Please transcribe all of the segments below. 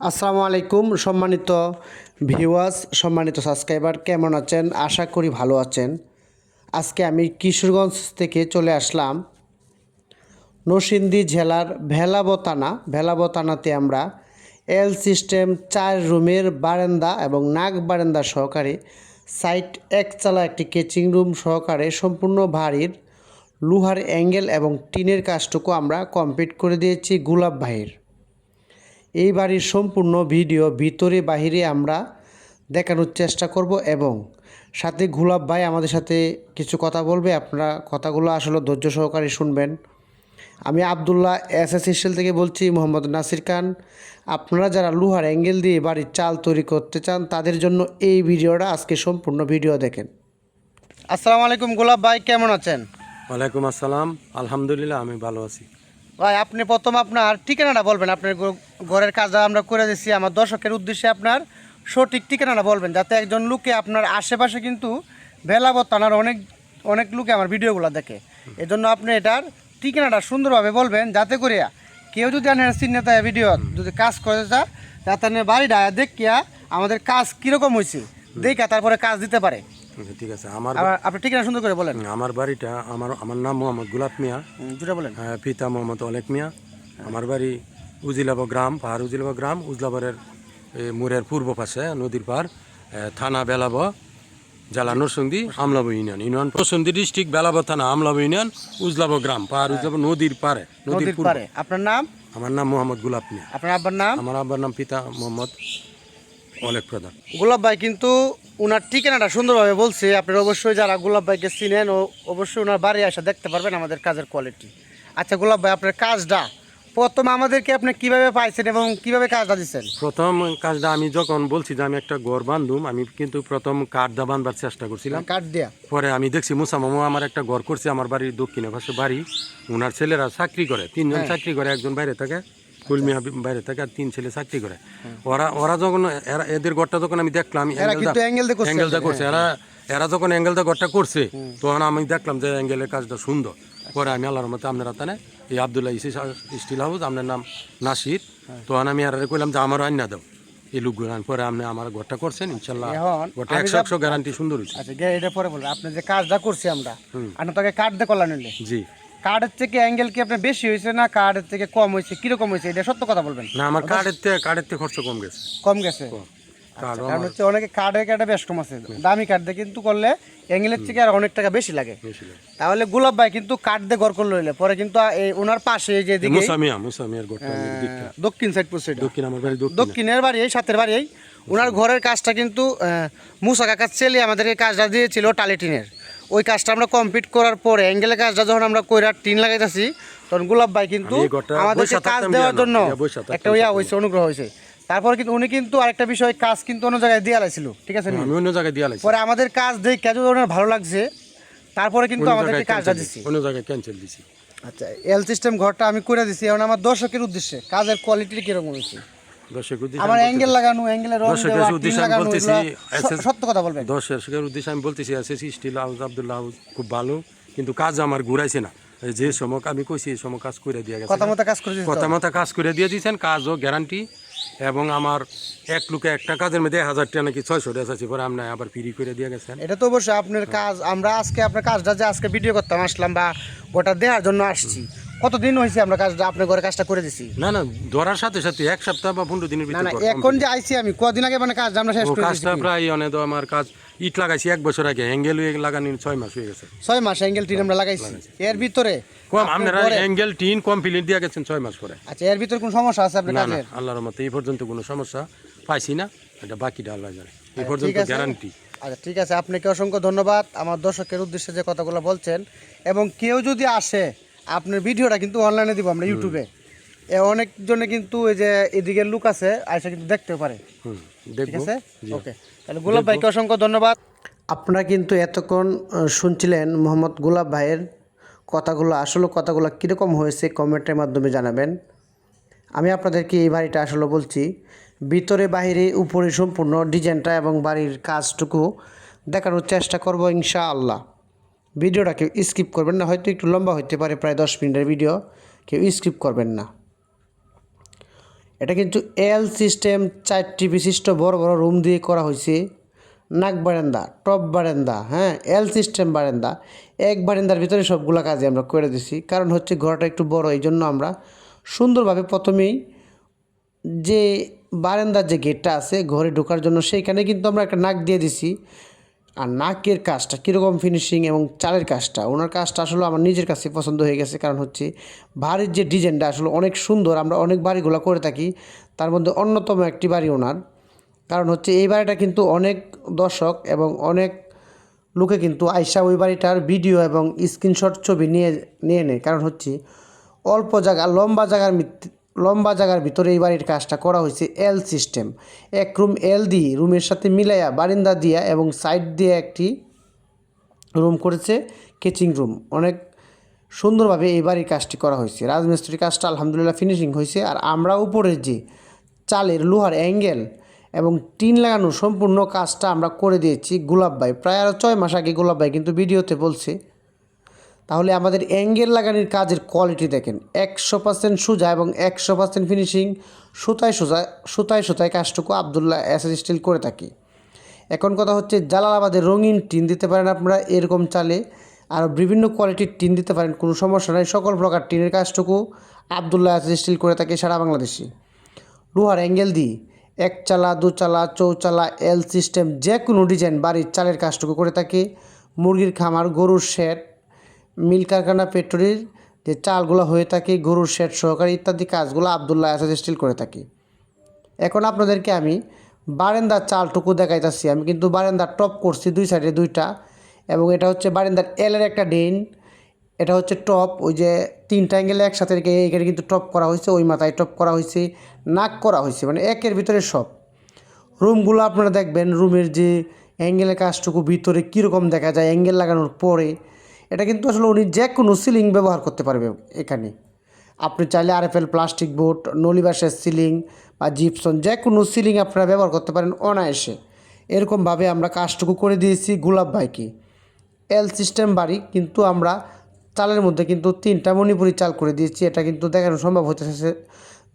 আসসালামু আলাইকুম, সম্মানিত ভিউয়ার্স, সম্মানিত সাবস্ক্রাইবার, কেমন আছেন? আশা করি ভালো আছেন। আজকে আমি কিশোরগঞ্জ থেকে চলে আসলাম নরসিংদী জেলার ভেলাবতানা। ভেলাবতানাতে আমরা এল সিস্টেম চার রুমের বারান্দা এবং নাক বারান্দা সহকারে সাইট একচালা একটি কেচিং রুম সহকারে সম্পূর্ণ ভারীর লোহার অ্যাঙ্গেল এবং টিনের কাজটুকু আমরা কমপ্লিট করে দিয়েছি গুলাব ভাইয়ের। এই বাড়ির সম্পূর্ণ ভিডিও ভিতরে বাহিরে আমরা দেখানোর চেষ্টা করব এবং সাথে গুলাব ভাই আমাদের সাথে কিছু কথা বলবে। আপনারা কথাগুলো আসলে ধৈর্য সহকারে শুনবেন। আমি আবদুল্লাহ এস এস ইসেল থেকে বলছি, মোহাম্মদ নাসির খান। আপনারা যারা লোহার অ্যাঙ্গেল দিয়ে বাড়ির চাল তৈরি করতে চান, তাদের জন্য এই ভিডিওটা আজকে সম্পূর্ণ ভিডিও দেখেন। আসসালামু আলাইকুম গোলাপ ভাই, কেমন আছেন? ওয়ালাইকুম আসসালাম। আলহামদুলিল্লাহ, আমি ভালো আছি। ভাই, আপনি প্রথম আপনার ঠিকানাটা বলবেন। আপনার ঘরের কাজ আমরা করে দিচ্ছি আমার দর্শকের উদ্দেশ্যে আপনার সঠিক ঠিকানাটা বলবেন, যাতে একজন লোকে আপনার আশেপাশে কিন্তু বেলাবত থানার অনেক অনেক লোকে আমার ভিডিওগুলো দেখে। এজন্য আপনি এটার ঠিকানাটা সুন্দরভাবে বলবেন, যাতে করে কেউ যদি আপনার চিহ্নতা ভিডিও, যদি কাজ করে যা, যাতে বাড়িটা দেখিয়া আমাদের কাজ কীরকম হয়েছে, দেখা তারপরে কাজ দিতে পারে। ঠিক আছে। আমার আবার আপনি ঠিকানা সুন্দর করে বলেন। আমার বাড়িটা আমার আমার নাম মোহাম্মদ গুলাব মিয়া। দুটো বলেন। আহ, পিতা মোহাম্মদ অলেক মিয়া। আমার বাড়ি উজিলাব গ্রাম পাহাড় উজিলাব গ্রাম উজলাবারের এ, মুরের পূর্ব পাশে নদীর পার থানা বেলাব জেলা Narsingdi Amlab union. Union Narsingdi district Belab থানা আমলাব ইউনিয়ন উজলাব গ্রাম পাহাড় উজলাব নদীর পারে নদীর নদীর পারে। আপনার নাম? আমার নাম মোহাম্মদ গুলাব মিয়া। আপনার আব্বার নাম? আমার আব্বার নাম পিতা মোহাম্মদ অলেক প্রধান। গোলাপ ভাই কিন্তু ওনার ঠিকানাটা সুন্দরভাবে বলছে। আপনারা অবশ্যই যারা গোলাপ ভাইকে চিনেন ও অবশ্যই ওনার বাড়ি আসা দেখতে পারবেন আমাদের কাজের কোয়ালিটি আচ্ছা গোলাপ ভাই আপনার কাজটা? প্রথম আমাদেরকে আপনি কীভাবে পাইছেন এবং কীভাবে কাজটা দিচ্ছেন? প্রথম কাজটা আমি যখন বলছি যে আমি একটা ঘর বান্ধুম আমি কিন্তু প্রথম কাঠটা বাঁধবার চেষ্টা করছিলাম। কাঠ দিয়া? পরে আমি দেখছি মুসা মামু আমার একটা ঘর করছে আমার বাড়ির দক্ষিণে পাশে বাড়ি। ওনার ছেলেরা চাকরি করে তিনজন হ্যাঁ। চাকরি করে একজন বাইরে থাকে। কুলমিয়া বাইরে থাকে আর তিন ছেলে চাকরি করে। হ্যাঁ। ওরা ওরা যখন এরা- এদের ঘরটা যখন আমি দেখলাম অ্যাঙ্গেলটা করছে এরা এরা যখন অ্যাঙ্গেলটা ঘরটা করছে তখন আমি দেখলাম যে অ্যাঙ্গেলের কাজটা সুন্দর। পরে আমি আল্লাহর মতে আপনার তানে এই আবদুল্লাহ ইসি স্টিল হাউস আপনার নাম নাসির। হ্যাঁ। তখন আমি আর কইলাম যে আমারও আইনা দাও। এই লোকগুলো পরে আপনি আমার ঘরটা করছেন ইনশাল্লাহ ঘরটা একশো একশো গ্যারান্টি সুন্দর হয়েছে আচ্ছা এটা পরে বলুন আপনি যে কাজটা করছি আমরা তাকে কাঠ দিয়ে করলেন জি। কাঠের থেকে অ্যাঙ্গেল কি আপনার বেশি হয়েছে না কাঠের থেকে কম হয়েছে? কীরকম হয়েছে? এটা সত্য কথা বলবেন। না আমার কার্ডের থেকে কার্ডের থেকে খরচ কম গেছে। কম গেছে? কারণ হচ্ছে অনেকে কাঠের কাঠে বেশ কম আছে দামি কাঠ দিয়ে কিন্তু করলে অ্যাঙ্গেলের থেকে আর অনেক টাকা বেশি লাগে। তাহলে গোলাপ ভাই কিন্তু কাঠ দিয়ে ঘর করলে হইলে পরে কিন্তু এই ওনার পাশে যে দিকে দক্ষিণ সাইড পড়ছে দক্ষিণ আমার বাড়ি দক্ষিণের বাড়ি এই সাতের বাড়ি এই। ওনার ঘরের কাজটা কিন্তু মুসা কাকার ছেলে আমাদেরকে কাজটা দিয়েছিল টালি টিনের ওই কাজটা আমরা কমপ্লিট করার পরে অ্যাঙ্গেলের কাজটা যখন আমরা কইরা টিন লাগাইতেছি তখন গোলাপ ভাই কিন্তু আমি আমাদেরকে কাজ দেওয়ার জন্য একটা ইয়া হয়েছে অনুগ্রহ হয়েছে তারপরে কিন্তু উনি কিন্তু আরেকটা বিষয় কাজ কিন্তু অন্য জায়গায় দিয়ে লাইছিল ঠিক আছে আমি অন্য জায়গায় দিয়ে পরে আমাদের কাজ দেখে যদি ওনার ভালো লাগছে তারপরে কিন্তু আমাদেরকে কাজটা দিছি। অন্য জায়গায় ক্যান্সেল দিছি। আচ্ছা এল সিস্টেম ঘরটা আমি করে দিছি এখন আমার দর্শকের উদ্দেশ্যে কাজের কোয়ালিটি কীরকম হয়েছে? আমার আমি অ্যাঙ্গেল লাগানো অ্যাঙ্গেলের রং দেওয়া উদ্দেশ্যে আমি বলতেছি, এগুলা স- SS সত্য কথা বলবেন। দর্শকের উদ্দেশ্যে আমি বলতেছি SSC steel house Abdullah house খুব ভালো কিন্তু কাজ আমার ঘুরাইছে না। যে সময় আমি কইছি এই সমক কাজ করে দিয়ে গেছে। কথা মতো কাজ করে দিতে কথা মতো কাজ করে দিয়ে দিয়েছেন কাজও গ্যারান্টি এবং আমার এক লোকে একটা কাজের মধ্যে এক হাজার টাকা নাকি ছয়শো টাকা আছে পরে আপনি আবার ফ্রি করে দিয়ে গেছেন। এটা তো অবশ্যই আপনার কাজ আমরা আজকে আপনার কাজটা যে আজকে ভিডিও করতাম আসলাম বা ওটা দেওয়ার জন্য আসছি। কতদিন হয়েছে আমরা কাজটা আপনার ঘরে কাজটা করে দিছি? না না ধরার সাথে সাথে এক সপ্তাহ বা পনেরো দিনের ভিতরে এখন যে আইছি আমি কদিন আগে মানে কাজটা আমরা শেষ করে কাজটা প্রায় অনেক আমার কাজ ইট লাগাইছি এক বছর আগে অ্যাঙ্গেল লাগানি ছয় মাস হয়ে গেছে। ছয় মাস অ্যাঙ্গেল টিন আমরা লাগাইছি। এর ভিতরে কম আপনারা অ্যাঙ্গেল টিন কমপ্লিট দিয়ে গেছেন ছয় মাস পরে। আচ্ছা এর ভিতরে কোনো সমস্যা আছে আপনার না আল্লাহর মতে এই পর্যন্ত কোনো সমস্যা পাইছি না এটা বাকিটা আল্লাহ জানে। এই ঠিক পর্যন্ত আছে। গ্যারান্টি আচ্ছা ঠিক আছে আপনাকে অসংখ্য ধন্যবাদ আমার দর্শকের উদ্দেশ্যে যে কথাগুলো বলছেন। এবং কেউ যদি আসে আপনার ভিডিওটা কিন্তু অনলাইনে দিব আমরা ইউটিউবে এ। অনেকজনে কিন্তু এই যে এদিকে লুক আছে আইসা কিন্তু দেখতে পারে। হুম। ঠিক আছে? ওকে তাহলে গোলাপ ভাইকে অসংখ্য ধন্যবাদ। আপনারা কিন্তু এতক্ষণ শুনছিলেন মোহাম্মদ গোলাপ ভাইয়ের কথাগুলো আসলে কথাগুলো কীরকম হয়েছে কমেন্টের মাধ্যমে জানাবেন। আমি আপনাদেরকে এই বাড়িটা আসলে বলছি ভিতরে বাইরে উপরে সম্পূর্ণ ডিজাইনটা এবং বাড়ির কাজটুকু দেখানোর চেষ্টা করব ইনশাআল্লাহ। ভিডিওটা কেউ স্কিপ করবেন না হয়তো একটু লম্বা হতে পারে প্রায় দশ মিনিটের ভিডিও কেউ স্কিপ করবেন না। এটা কিন্তু এল সিস্টেম চারটি বিশিষ্ট বড় বড় রুম দিয়ে করা হয়েছে। নাক বারান্দা টপ বারান্দা হ্যাঁ এল সিস্টেম বারান্দা। এক বারান্দার ভিতরে সবগুলো কাজে আমরা করে দিছি। কারণ হচ্ছে ঘরটা একটু বড়, এই জন্য আমরা সুন্দরভাবে প্রথমেই যে বারান্দার যে গেটটা আছে, ঘরে ঢোকার জন্য সেইখানে কিন্তু আমরা একটা নাক দিয়ে দিছি। আর নাকের কাজটা, কীরকম ফিনিশিং এবং চালের কাজটা, ওনার কাজটা আসলে আমার নিজের কাছে পছন্দ হয়ে গেছে। কারণ হচ্ছে বাড়ির যে ডিজাইনটা আসলে অনেক সুন্দর, আমরা অনেক বাড়িগুলো করে থাকি, তার মধ্যে অন্যতম একটি বাড়ি ওনার। কারণ হচ্ছে এই বাড়িটা কিন্তু অনেক দর্শক এবং অনেক লোকে কিন্তু আয়সা ওই বাড়িটার ভিডিও এবং স্ক্রিনশট ছবি নিয়ে নিয়ে নেয়। কারণ হচ্ছে অল্প জায়গা, লম্বা জায়গার লম্বা জায়গার ভিতরে এই বাড়ির কাজটা করা হয়েছে এল সিস্টেম এক রুম এল দিয়ে রুমের সাথে মিলাইয়া বারিন্দা দিয়া এবং সাইড দিয়ে একটি রুম করেছে কেচিং রুম অনেক সুন্দরভাবে এই বাড়ির কাজটি করা হয়েছে। রাজমিস্ত্রির কাজটা আলহামদুলিল্লাহ ফিনিশিং হয়েছে। আর আমরা উপরের যে চালের লোহার অ্যাঙ্গেল এবং টিন লাগানোর সম্পূর্ণ কাজটা আমরা করে দিয়েছি গোলাপ ভাই। প্রায় আরও ছয় মাস আগে গোলাপ ভাই কিন্তু ভিডিওতে বলছে তাহলে আমাদের অ্যাঙ্গেল লাগানির কাজের কোয়ালিটি দেখেন। একশো পার্সেন্ট সোজা এবং একশো পার্সেন্ট ফিনিশিং, সুতায় সোজা, সুতায় সুতায় কাজটুকু আবদুল্লাহ অ্যাসেস স্টিল করে থাকি। এখন কথা হচ্ছে জালালাবাদের রঙিন টিন দিতে পারেন আপনারা এরকম চালে, আর বিভিন্ন কোয়ালিটির টিন দিতে পারেন, কোনো সমস্যা নাই। সকল প্রকার টিনের কাজটুকু আবদুল্লাহ অ্যাসেস স্টিল করে থাকে সারা বাংলাদেশে। লোহার অ্যাঙ্গেল দিই। এক চালা, দু চালা, চৌচালা, এল সিস্টেম যে কোনো ডিজাইন বাড়ির চালের কাজটুকু করে থাকে। মুরগির খামার, গরুর শেড মিল কারখানা ফ্যাক্টরির যে চালগুলো হয়ে থাকে, গরুর শেড সহকারে ইত্যাদি কাজগুলো আবদুল্লাহ আসাদ স্টিল করে থাকি। এখন আপনাদেরকে আমি বারেন্দার চালটুকু দেখাইতেছি। আমি কিন্তু বারেন্দার টপ করছি দুই সাইডে দুইটা এবং এটা হচ্ছে বারেন্দার এলের একটা ডেন এটা হচ্ছে টপ, ওই যে তিনটা অ্যাঙ্গেলে একসাথে রেখে এখানে কিন্তু টপ করা হয়েছে, ওই মাথায় টপ করা হয়েছে, নাক করা হয়েছে মানে একের ভিতরে সব। রুমগুলো আপনারা দেখবেন, রুমের যে অ্যাঙ্গেলের কাজটুকু ভিতরে কীরকম দেখা যায়, অ্যাঙ্গেল লাগানোর পরে এটা কিন্তু আসলে উনি যে কোনো সিলিং ব্যবহার করতে পারবে এখানে। আপনি চাইলে আরএফএল প্লাস্টিক বোর্ড নলিবাসের সিলিং বা জিপসন যে কোনো সিলিং আপনারা ব্যবহার করতে পারেন অনায়াসে। এরকমভাবে আমরা কাজটুকু করে দিয়েছি গোলাপ ভাইকে এল সিস্টেম বাড়ি, কিন্তু আমরা চালের মধ্যে কিন্তু তিনটা মণিপুরি চাল করে দিয়েছি। এটা কিন্তু দেখানো সম্ভব হচ্ছে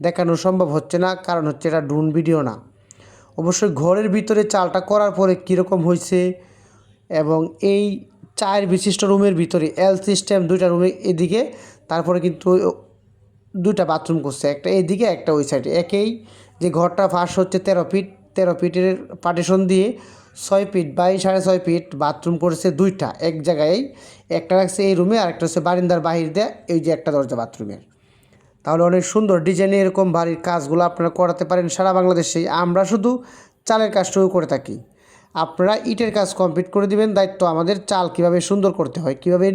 দেখানো সম্ভব হচ্ছে না, কারণ হচ্ছে এটা ড্রোন ভিডিও না। অবশ্যই ঘরের ভিতরে চালটা করার পরে কীরকম হয়েছে এবং এই চায়ের বিশিষ্ট রুমের ভিতরে এল সিস্টেম দুইটা রুমে এদিকে, তারপরে কিন্তু দুইটা বাথরুম করছে, একটা এদিকে, একটা ওই সাইডে একেই যে ঘরটা ফার্স্ট হচ্ছে তেরো ফিট তেরো ফিটের পার্টিশন দিয়ে ছয় ফিট বাই সাড়ে ছয় ফিট বাথরুম করেছে দুইটা, এক জায়গায়। একটা রাখছে এই রুমে আর একটা হচ্ছে বারিন্দার বাহির দিয়ে এই যে একটা দরজা বাথরুমের তাহলে অনেক সুন্দর ডিজাইনে এরকম বাড়ির কাজগুলো আপনারা করাতে পারেন সারা বাংলাদেশেই। আমরা শুধু চালের কাজটুকু করে থাকি। আপনারা ইটের কাজ কমপ্লিট করে দিবেন। দায়িত্ব আমাদের চাল কীভাবে সুন্দর করতে হয়, কীভাবে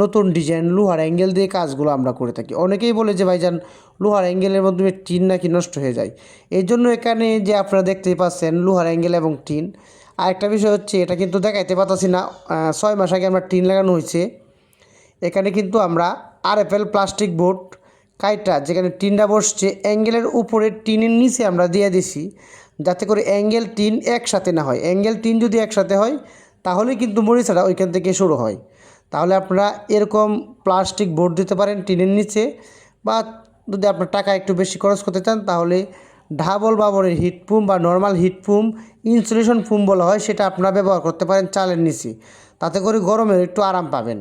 নতুন ডিজাইন লোহার অ্যাঙ্গেল দিয়ে কাজগুলো আমরা করে থাকি। অনেকেই বলে যে, ভাইজান, লোহার অ্যাঙ্গেলের মাধ্যমে টিন নাকি নষ্ট হয়ে যায়? এই জন্য এখানে যে আপনারা দেখতেই পাচ্ছেন লোহার অ্যাঙ্গেল এবং টিন। আরেকটা বিষয় হচ্ছে, এটা কিন্তু দেখাইতে পারতাছি না ছয় মাস আগে আমরা টিন লাগানো হয়েছে। এখানে কিন্তু আমরা আর আরএফএল প্লাস্টিক বোর্ড কাইটা, যেখানে টিনটা বসছে, অ্যাঙ্গেলের উপরে, টিনের নিচে আমরা দিয়ে দিছি। যাতে করে অ্যাঙ্গেল টিন একসাথে না হয়। অ্যাঙ্গেল টিন যদি একসাথে হয় তাহলে কিন্তু মরিচাটা ওইখান থেকে শুরু হয়। তাহলে আপনারা এরকম প্লাস্টিক বোর্ড দিতে পারেন টিনের নিচে বা যদি আপনার টাকা একটু বেশি খরচ করতে চান, তাহলে ডাবল বাবরের হিটপুম বা নর্মাল হিটপুম ইনসুলেশন ফুম বলা হয়, সেটা আপনারা ব্যবহার করতে পারেন চালের নিচে। তাতে করে গরমের একটু আরাম পাবেন।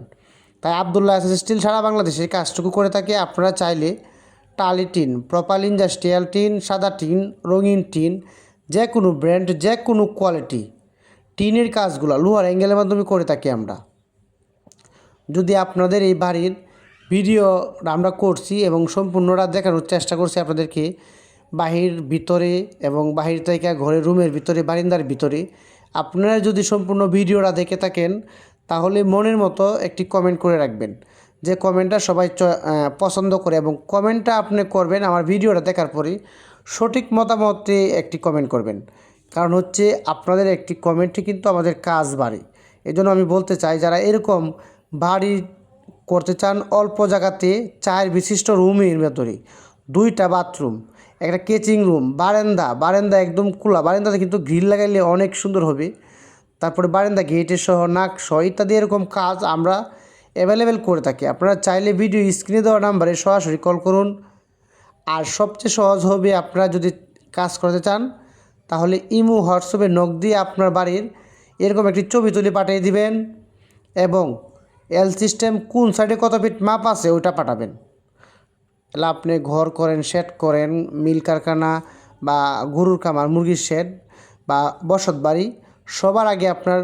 তাই আবদুল্লাহ এস স্টিল সারা বাংলাদেশে কাজটুকু করে থাকে। আপনারা চাইলে টালি টিন প্রপাল ইন্ডাস্ট্রিয়াল টিন, সাদা টিন, রঙিন টিন যে কোনো ব্র্যান্ড যে কোনো কোয়ালিটি, টিনের কাজগুলো, লোহার অ্যাঙ্গেলের মাধ্যমে করে থাকি আমরা। যদি আপনাদের এই বাড়ির ভিডিও আমরা করছি এবং সম্পূর্ণটা দেখানোর চেষ্টা করছি আপনাদেরকে, বাহির ভিতরে এবং বাহির থেকে ঘরের রুমের ভিতরে, বারিন্দার ভিতরে, আপনারা যদি সম্পূর্ণ ভিডিওটা দেখে থাকেন, তাহলে মনের মতো একটি কমেন্ট করে রাখবেন। যে কমেন্টটা সবাই পছন্দ করে এবং কমেন্টটা আপনি করবেন আমার ভিডিওটা দেখার পরে সঠিক মতামতে একটি কমেন্ট করবেন। কারণ হচ্ছে আপনাদের একটি কমেন্টই কিন্তু আমাদের কাজ বাড়ে। এজন্য আমি বলতে চাই, যারা এরকম বাড়ি করতে চান, অল্প জায়গাতে চায়ের বিশিষ্ট রুমের ভেতরে, দুইটা বাথরুম একটা কেচিং রুম বারান্দা বারান্দা একদম খোলা, বারান্দাতে কিন্তু গ্রিল লাগাইলে অনেক সুন্দর হবে। তারপরে বারান্দা গেটের সহ, নাক সহ, ইত্যাদি এরকম কাজ আমরা অ্যাভেলেবেল করে থাকি। আপনারা চাইলে ভিডিও স্ক্রিনে দেওয়া নাম্বারে সরাসরি কল করুন। আর সবচেয়ে সহজ হবে আপনারা যদি কাজ করতে চান, তাহলে ইমু, হোয়াটসঅ্যাপে নখ দিয়ে আপনার বাড়ির এরকম একটি ছবি তুলে পাঠিয়ে দিবেন এবং এল সিস্টেম কোন সাইডে কত ফিট মাপ আছে ওইটা পাঠাবেন। তাহলে আপনি ঘর করেন শেড করেন, মিল কারখানা বা গরুর খামার, মুরগির শেড বা বসত বাড়ি, সবার আগে আপনার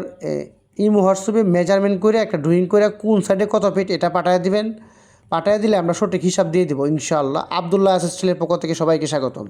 ইমো, হোয়াটসঅ্যাপে মেজারমেন্ট করে, একটা ড্রয়িং করে কোন সাইডে কত ফিট এটা পাঠিয়ে দিবেন। পাঠিয়ে দিলে আমরা সঠিক হিসাব দিয়ে দেবো ইনশাআল্লাহ। আবদুল্লাহ আসিস্টেলের পক্ষ থেকে সবাইকে স্বাগতম।